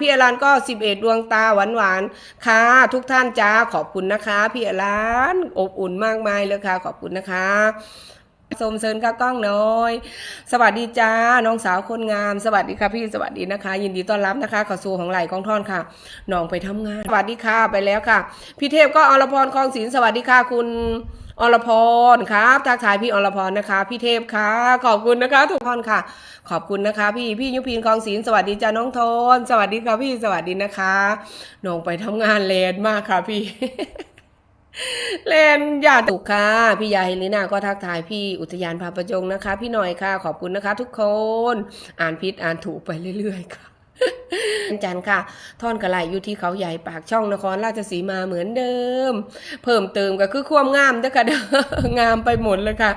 พี่อรันก็สิบเอ็ดดวงตาหวานหวานๆค่ะ ทุกท่านจ้าขอบคุณนะคะ พี่อรันอบอุ่นมากมายเลยค่ะ ขอบคุณนะคะ สมเสริญค่ะกล้องน้อย สวัสดีจ้า น้องสาวคนงาม สวัสดีค่ะพี่ สวัสดีนะคะ ยินดีต้อนรับนะคะข้าสู่ของไหลของท่อนค่ะ น้องไปทำงาน สวัสดีค่ะ ไปแล้วค่ะ พี่เทพก็อรพรคลองศิลสวัสดีค่ะคุณอรพรครับทักทายพี่อรพรนะคะ พี่เทพค่ะ ขอบคุณนะคะทุกคนค่ะ ขอบคุณนะคะ พี่พี่ยุพินคลองศิลสวัสดีจ้าน้องโทน สวัสดีค่ะพี่ สวัสดีนะคะ น้องไปทำงานเลนมากค่ะพี่ เลนอย่าตุกค่ะ พี่ยาเฮลินาก็ทักทายพี่อุทยานพาประจงนะคะ พี่หน่อยค่ะ ขอบคุณนะคะ ทุกคน อ่านพิษอ่านถูกไปเรื่อยๆค่ะวันจันทร์ค่ะ ท่อนกระไหลอยู่ที่เขาใหญ่ปากช่องนครราชสีมาเหมือนเดิม เพิ่มเติมก็คือความงามเด้อค่ะงามไปหมดเลยค่ะ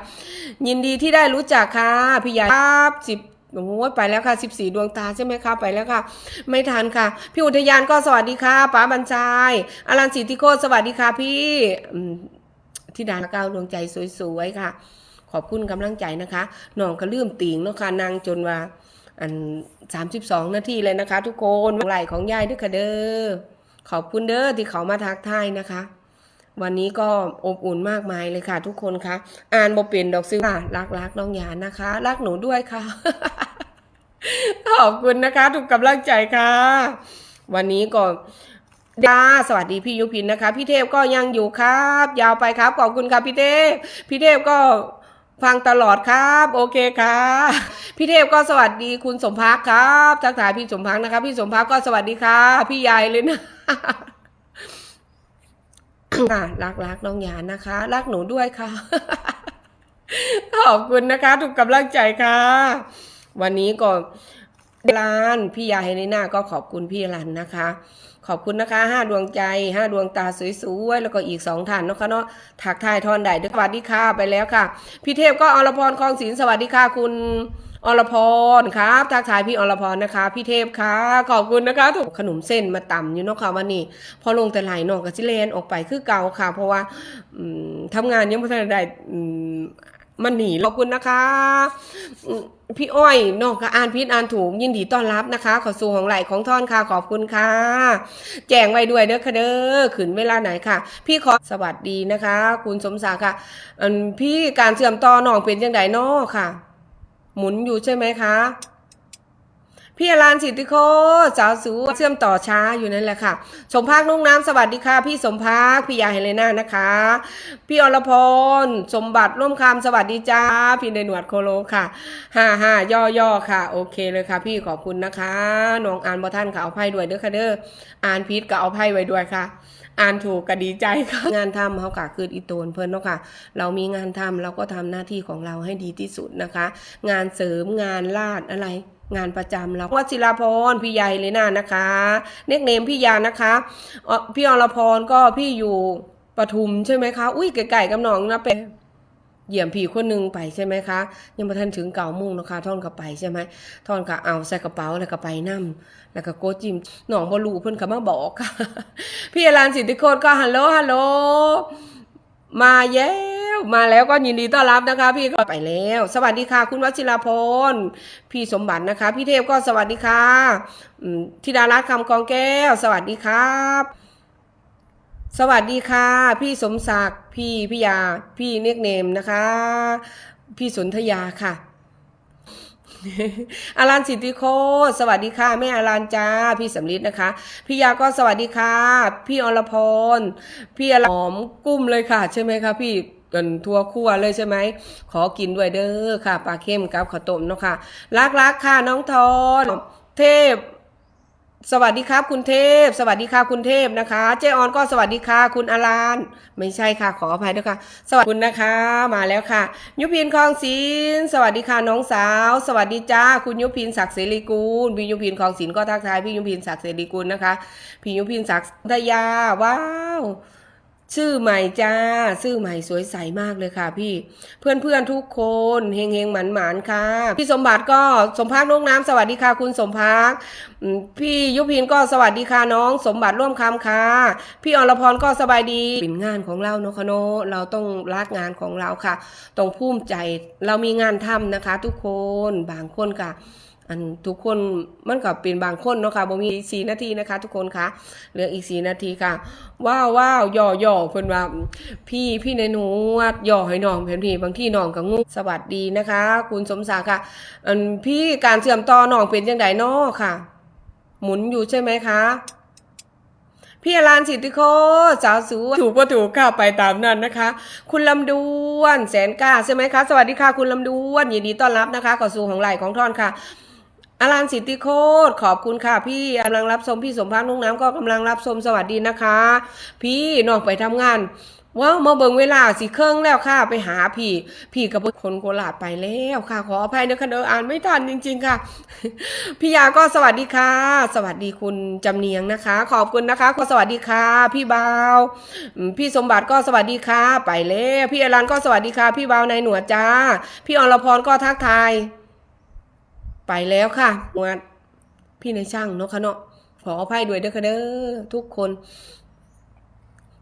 ยินดีที่ได้รู้จักค่ะ พี่ใหญ่ครับสิบ โอ้ยไปแล้วค่ะสิบสี่ดวงตาใช่ไหมคะไปแล้วค่ะ ไม่ทันค่ะ พี่อุทยานก็สวัสดีค่ะป๋าบัญชายอลันสิทธิโคสวัสดีค่ะ พี่ที่ดาก้าวดวงใจสวยๆค่ะ ขอบคุณกำลังใจนะคะน้องก็ลืมติงเนาะค่ะนางจนว่า อันสามสิบสองนาทีเลยนะคะ ทุกคนไหลของยายด้วยค่ะเด้อขอบคุณเด้อที่เขามาทักทายนะคะ วันนี้ก็อบอุ่นมากมายเลยค่ะ ทุกคนคะอ่านบ่เปลี่ยนดอกซื้อค่ะรักรักน้องหยานนะคะ รักหนูด้วยค่ะ ขอบคุณนะคะ ทุกกำลังใจค่ะ วันนี้ก็ดาสวัสดีพี่ยุพินนะคะ พี่เทพก็ยังอยู่ครับ ยาวไปครับ ขอบคุณครับพี่เทพ พี่เทพก็ฟังตลอดครับ โอเคค่ะพี่เทพก็สวัสดีคุณสมพักครับทักทายพี่สมพักนะคะ พี่สมพักก็สวัสดีค่ะพี่ยายเลยนะ ค่ะรักรักน้องหยานนะคะ รักหนูด้วยค่ะ ขอบคุณนะคะทุกกำลังใจค่ะ วันนี้ก็ลานพี่ยาเฮเลน่าก็ขอบคุณพี่รันนะคะ ขอบคุณนะคะห้าดวงใจห้าดวงตาสวยๆแล้วก็อีกสองท่านนะคะเนาะถักทายทอนใดด้วยสวัสดีค่ะไปแล้วค่ะ พี่เทพก็อรพรคลองศิลสวัสดีค่ะคุณอรพรครับทักทายพี่อรพรนะคะ พี่เทพค่ะขอบคุณนะคะถูกขนมเส้นมาต่ำอยู่นาะค่ะวันนี้ พอลงแต่ไหลนอกกับจิเลนออกไปคือเก่าค่ะ เพราะว่าอืมทำงานยังไม่ทันได้มันหนีขอบคุณนะคะ พี่อ้อยนอกก็อ่านพิษอ่านถูกยินดีต้อนรับนะคะ ขอสู่ของไหลของท่อนค่ะขอบคุณค่ะ แจ้งไว้ด้วยเด้อค่ะเด้อขึ้นเวลาไหนค่ะ พี่ขอสวัสดีนะคะ คุณสมศักดิ์ค่ะพี่การเชื่อมต่อน้องเป็นยังไงนอค่ะ หมุนอยู่ใช่ไหมคะพี่อรานสิทธิโคสาวสูเชื่อมต่อช้าอยู่นั่นแหละค่ะ สมภาคนุ่งน้ำสวัสดีค่ะ พี่สมภาคพี่ยาเฮเลนานะคะ พี่อรพรสมบัติร่วมคำสวัสดีจ้า พี่ในหนวดโคโลค่ะห้าห้าย่อย่อค่ะ โอเคเลยค่ะ พี่ขอบคุณนะคะน้องอ่านบอท่านค่ะเอาไพ่ด้วยเด้อค่ะเด้ออ่านพิษก็เอาไพ่ไว้ด้วยค่ะ อ่านถูกก็ดีใจค่ะ งานทำเขากะคืออีโตนเพิ่นเนาะค่ะ เรามีงานทำเราก็ทำหน้าที่ของเราให้ดีที่สุดนะคะ งานเสริมงานลาดอะไรงานประจำเราวัชิราพรพี่ใหญ่เลยนะนะคะ เนกเนมพี่ยานะคะพี่อรพรก็พี่อยู่ปทุมใช่ไหมคะ อุ้ยไก่ๆกับน้องนะเป็น เหยี่ยมพี่คนหนึ่งไปใช่ไหมคะยังไม่ทันถึงเก่ามุ่งนะคะท่อนก็ไปใช่ไหมท่อนก็เอาใส่กระเป๋าแล้วก็ไปนั่มแล้วก็โกจิมหนองบอลูเพิ่อนก็มาบอกค่ะ พี่อรานสิทธิโคตก็ฮัลโหลฮัลโหลมาแล้วมาแล้วก็ยินดีต้อนรับนะคะ พี่ก็ไปแล้ว สวัสดีค่ะ คุณวชิราพรพี่สมบัตินะคะ พี่เทพก็สวัสดีค่ะอืมธิดารัตน์คำกองแก้ว สวัสดีครับ สวัสดีค่ะ พี่สมศักดิ์พี่พิยา พี่เนกเนมนะคะ พี่สนธยาค่ะอารันสิทธิโคสวัสดีค่ะแม่อารันจ้าพี่สำลิดนะคะ พี่ยาก็สวัสดีค่ะ พี่อรพรพี่อรหอมกุ้มเลยค่ะ ใช่ไหมคะพี่กันทั่วคั่วเลยใช่ไหม ขอกินด้วยเด้อค่ะปลาเค็มกับข้าวต้มเนาะค่ะรักรักๆค่ะน้องทอนเทพ สวัสดีครับคุณเทพ สวัสดีค่ะคุณเทพนะคะ เจออนก็สวัสดีค่ะคุณอาราน ไม่ใช่ค่ะขออภัยด้วยค่ะ สวัสดีคุณนะคะมาแล้วค่ะ ยุพินคลองศิลสวัสดีค่ะน้องสาว สวัสดีจ้าคุณยุพินศักดิ์เสรีกุลพี่ยุพินคลองศิลก็ทักทายพี่ยุพินศักดิ์เสรีกุลนะคะพี่ยุพินศักดิ์ทยาว้าว ชื่อใหม่จ้า ชื่อใหม่สวยใสมากเลยค่ะพี่ เพื่อนเพื่อนๆทุกคนเฮงเฮงหมันหมันค่ะ พี่สมบัติก็สมภาคน้องน้ำสวัสดีค่ะคุณสมภาคอืมพี่ยุพินก็สวัสดีค่ะน้อง สมบัติร่วมคำค่ะ พี่อรพรก็สบายดีเป็นงานของเราเนาะคะเนเราต้องรักงานของเราค่ะต้องภูมิใจเรามีงานทำนะคะ ทุกคนบางคนค่ะ อันทุกคนมันก็เป็นบางคนเนาะค่ะบ่มีสี่นาทีนะคะ ทุกคนคะเหลืออีกสี่นาทีค่ะ ว้าวว้าวย่อย่อเพิ่นว่าพี่พี่ในหนูวัดย่อให้น้องเพิ่นพี่บางที่น้องก็งงสวัสดีนะคะ คุณสมศักดิ์ค่ะ อันพี่การเชื่อมต่อน้องเป็นจังไดเนาะค่ะ หมุนอยู่ใช่ไหมคะพี่อรานสิทธิโคสาวสูถูกก็ถูกค่ะไปตามนั้นนะคะ คุณลำดวนแสนกล้าใช่ไหมคะ สวัสดีค่ะ คุณลำดวนยินดีต้อนรับนะคะก่อสู่ของไหลของท่อนค่ะ อารานสิทธิโคตรขอบคุณค่ะ พี่กำลังรับชมพี่สมพักนุ่งน้ำก็กำลังรับชมสวัสดีนะคะ พี่น้องไปทำงานว้าวมาเบิ่งเวลาสิเครื่องแล้วค่ะ ไปหาพี่ พี่กับคนโคราชไปแล้วค่ะ ขออภัยนะคะเดออ่านไม่ทันจริง ๆ ค่ะ พี่ยาก็สวัสดีค่ะ สวัสดีคุณจำเนียงนะคะ ขอบคุณนะคะก็สวัสดีค่ะ พี่บาวอืมพี่สมบัติก็สวัสดีค่ะ ไปแล้วพี่อรันก็สวัสดีค่ะ พี่บาวนายหนวดจ้า พี่อรพรก็ทักทาย ไปแล้วค่ะหนวดพี่ในช่างเนาะค่ะเนาะขออภัยด้วยเด้อค่ะเด้อทุกคน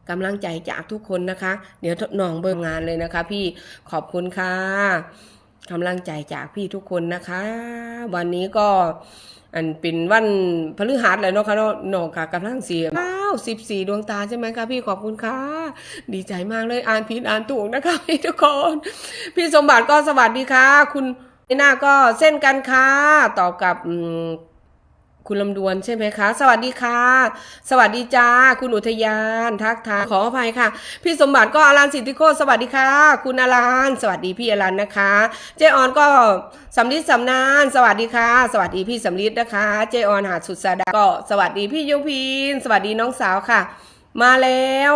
กำลังใจจากทุกคนนะคะ เดี๋ยวน้องเบิ่งงานเลยนะคะ พี่ขอบคุณค่ะกำลังใจจากพี่ทุกคนนะคะ วันนี้ก็อันเป็นวันพฤหัสเลยเนาะค่ะเนาะน้องค่ะกำลังเสียว้าวสิบสี่ดวงตาใช่ไหมคะพี่ขอบคุณค่ะ ดีใจมากเลยอ่านผิดอ่านถูกนะคะพี่ทุกคน พี่สมบัติก็สวัสดีค่ะ คุณ หน้าก็เส้นกันค่ะตอบกับคุณลำดวนใช่ไหมคะ สวัสดีค่ะ สวัสดีจ้า คุณอุทยาน ทักทายขออภัยค่ะ พี่สมบัติก็อารันสิทธิโคสวัสดีค่ะ คุณอารันสวัสดีพี่อารันนะคะ เจออนก็สำลิดสำนาน สวัสดีค่ะ สวัสดีพี่สำลิดนะคะ เจออนหาดสุดสาดาก็สวัสดีพี่ยุพินสวัสดีน้องสาวค่ะ มาแล้ว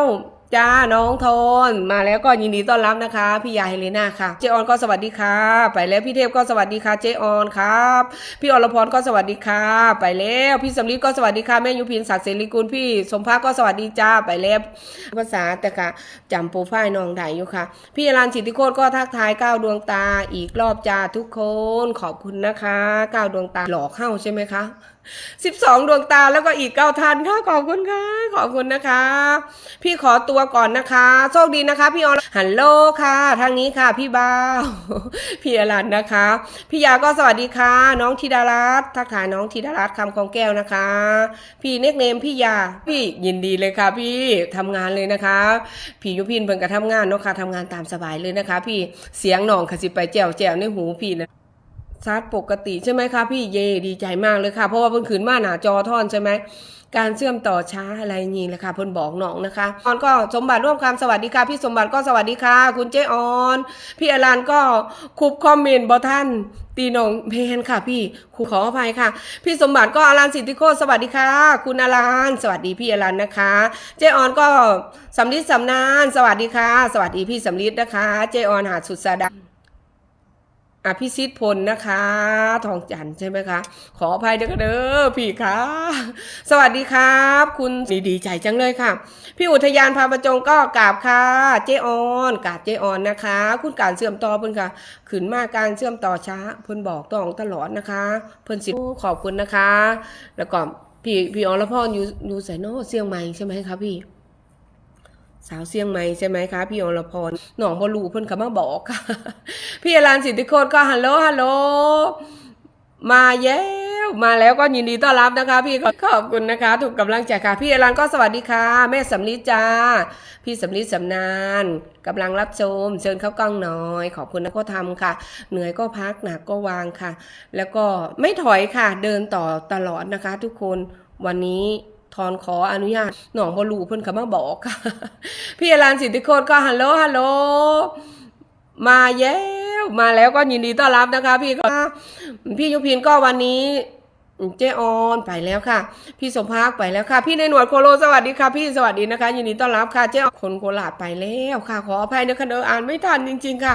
จ้าน้องโทนมาแล้วก็ยินดีต้อนรับนะคะ พี่ยาเฮเลนาค่ะ เจออนก็สวัสดีค่ะ ไปแล้วพี่เทพก็สวัสดีค่ะ เจออนครับ พี่อรพรก็สวัสดีค่ะ ไปแล้วพี่สำลิดก็สวัสดีค่ะแม่ยุพินศักดิ์เสรีกุลพี่สมภาคก็สวัสดีจ้าไปแล้วภาษาแต่ค่ะจำโปรไฟล์น้องได้อยู่ค่ะ พี่อรันสิทธิโคตรก็ทักทายก้าวดวงตาอีกรอบจ้าทุกคนขอบคุณนะคะก้าวดวงตาหลอกเข้าใช่ไหมคะสิบสองดวงตาแล้วก็อีกเก้าทันค่ะขอบคุณค่ะขอบคุณนะคะ พี่ขอตัวก่อนนะคะ โชคดีนะคะ พี่ออนฮัลโหลค่ะ ทางนี้ค่ะ พี่บ่าพี่อรันนะคะ พี่ยาก็สวัสดีค่ะ น้องธิดารัตน์ทักทายน้องธิดารัตน์คำของแก้วนะคะ พี่เน็กเนมพี่ยาพี่ยินดีเลยค่ะ พี่ทำงานเลยนะคะ พี่ยุพินเพิ่งก็ทำงานเนาะค่ะทำงานตามสบายเลยนะคะ พี่เสียงหน่องขสิไปแจวแจวในหูพี่นะ ชาร์จปกติใช่ไหมคะพี่เยดีใจมากเลยค่ะ เพราะว่าเพิ่นขืนมาหนาจอท่อนใช่ไหมการเชื่อมต่อช้าอะไรนี่แหละค่ะเพิ่นบอกน้องนะคะออนก็สมบัติร่วมคำสวัสดีค่ะพี่สมบัติก็สวัสดีค่ะ คุณเจออน พี่อรันก็คุบคอมเมนต์บอท่านตีน้องเพนค่ะ พี่ครูขออภัยค่ะ พี่สมบัติก็อรันสิทธิโคสวัสดีค่ะ คุณอรันสวัสดีพี่อรันนะคะ เจออนก็สำลิดสำนาน สวัสดีค่ะ สวัสดีพี่สำลิดนะคะ เจออนหาดสุดสดา อภิสิทธิ์พลนะคะ ทองจันใช่ไหมคะ ขออภัยเด้อเด้อพี่คะสวัสดีครับ คุณดีดีใจจังเลยค่ะ พี่อุทยานพาประจงก็กราบค่ะ เจออนกราบเจออนนะคะ คุณการเชื่อมต่อเพิ่นค่ะขืนมากการเชื่อมต่อช้า เพิ่นบอกต้องตลอดนะคะ เพิ่นสิขอบคุณนะคะ แล้วก็พี่พี่อรพรอยู่อยู่ไสโนเสียงใหม่ใช่ไหมคะพี่ สาวเชียงใหม่ใช่ไหมคะพี่อรพรหนองบลูเพิ่นก็มาบอกค่ะ พี่อรันสิทธิโคตรก็ฮัลโหลฮัลโหลมาแล้วมาแล้วก็ยินดีต้อนรับนะคะ พี่ขอบคุณนะคะ ถูกกำลังใจค่ะ พี่อรันก็สวัสดีค่ะ แม่สำลีจ้า พี่สำลีสำนานกำลังรับชม เชิญเข้ากล้องน่อย ขอบคุณนะก็ทำค่ะ เหนื่อยก็พักหนักก็วางค่ะ แล้วก็ไม่ถอยค่ะ เดินต่อตลอดนะคะ ทุกคนวันนี้ ทอนขออนุญาตหนองบอลูเพิ่นก็มาบอกค่ะ พี่อรันสิทธิโคตรก็ฮัลโหลฮัลโหลมาแล้วมาแล้วก็ยินดีต้อนรับนะคะ พี่ก็พี่ยุพินก็วันนี้ เจออนไปแล้วค่ะ พี่สมภาคไปแล้วค่ะ พี่ในหนวดโคโลสวัสดีค่ะ พี่สวัสดีนะคะยินดีต้อนรับค่ะเจ้าคนโคราชไปแล้วค่ะ ขออภัยนะคะเดออ่านไม่ทันจริง ๆ ค่ะ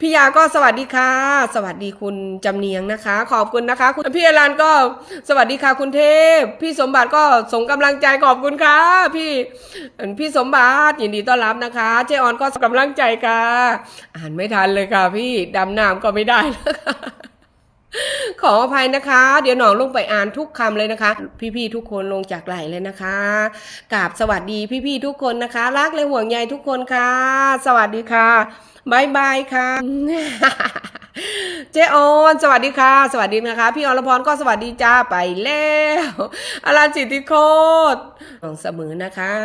พี่ยาก็สวัสดีค่ะ สวัสดีคุณจำเนียงนะคะ ขอบคุณนะคะ คุณพี่อรันก็สวัสดีค่ะคุณเทพ พี่สมบัติก็ส่งกำลังใจขอบคุณค่ะ พี่พี่สมบัติยินดีต้อนรับนะคะ เจออนก็ส่งกำลังใจค่ะ อ่านไม่ทันเลยค่ะ พี่ดำน้ำก็ไม่ได้แล้วค่ะ ขออภัยนะคะ เดี๋ยวหนองลงไปอ่านทุกคำเลยนะคะ พี่ๆทุกคนลงจากไหลเลยนะคะกราบสวัสดีพี่ๆทุกคนนะคะ รักและห่วงใยทุกคนค่ะ สวัสดีค่ะบายบายค่ะ เจออนสวัสดีค่ะ สวัสดีนะคะ พี่อรพรก็สวัสดีจ้าไปแล้วอลันจิติโคตรเสมอนะคะ